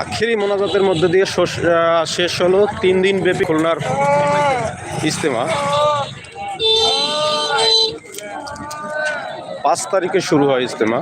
আখেরি মোনাজাতের মধ্যে দিয়ে শোষ- হলো তিন দিন ব্যাপী খুলনার ইজতেমা পাঁচ তারিখে শুরু হয় ইজতেমা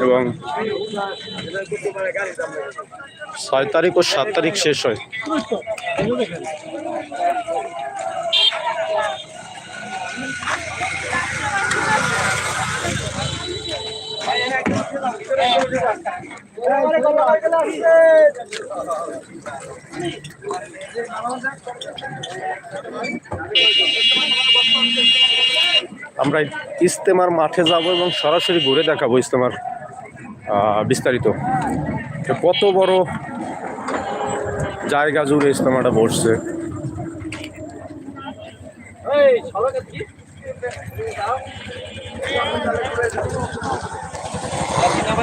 এবং ছয় তারিখ ও সাত তারিখ শেষ হয়। আমরা ইজতেমার মাঠে যাব এবং সরাসরি ঘুরে দেখাবো ইজতেমার আহ, বিস্তারিত। কত বড় জায়গা জুড়ে ইজতেমাটা বসছে?